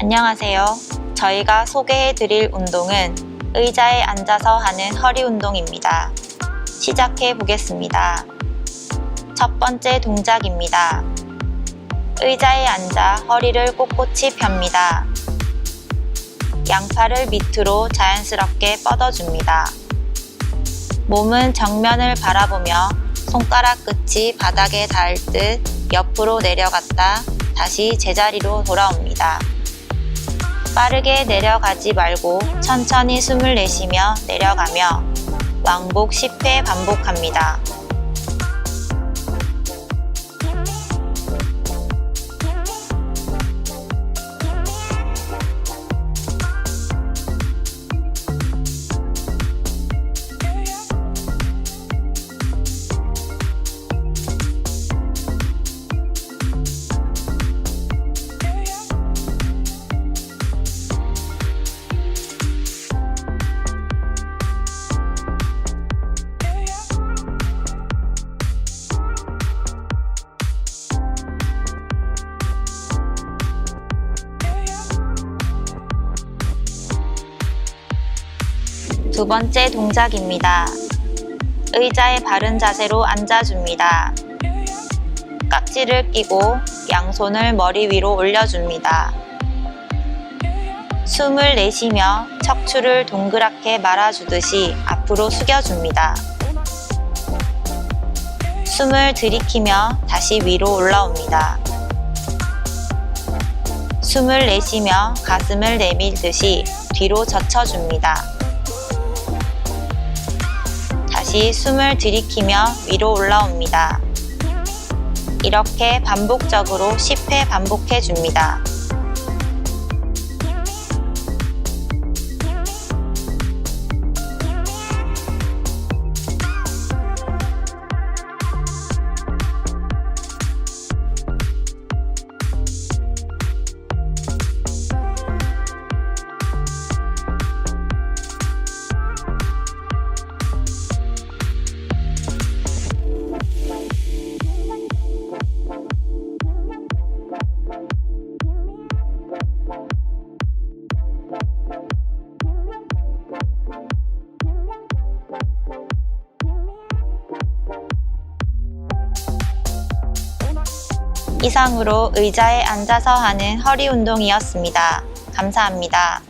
안녕하세요. 저희가 소개해 드릴 운동은 의자에 앉아서 하는 허리 운동입니다. 시작해 보겠습니다. 첫 번째 동작입니다. 의자에 앉아 허리를 꼿꼿이 펴니다. 양팔을 밑으로 자연스럽게 뻗어줍니다. 몸은 정면을 바라보며 손가락 끝이 바닥에 닿을 듯 옆으로 내려갔다 다시 제자리로 돌아옵니다. 빠르게 내려가지 말고 천천히 숨을 내쉬며 내려가며 왕복 10회 반복합니다. 두 번째 동작입니다. 의자에 바른 자세로 앉아줍니다. 깍지를 끼고 양손을 머리 위로 올려줍니다. 숨을 내쉬며 척추를 동그랗게 말아주듯이 앞으로 숙여줍니다. 숨을 들이키며 다시 위로 올라옵니다. 숨을 내쉬며 가슴을 내밀듯이 뒤로 젖혀줍니다. 다시 숨을 들이키며 위로 올라옵니다. 이렇게 반복적으로 10회 반복해 줍니다. 이상으로 의자에 앉아서 하는 허리 운동이었습니다. 감사합니다.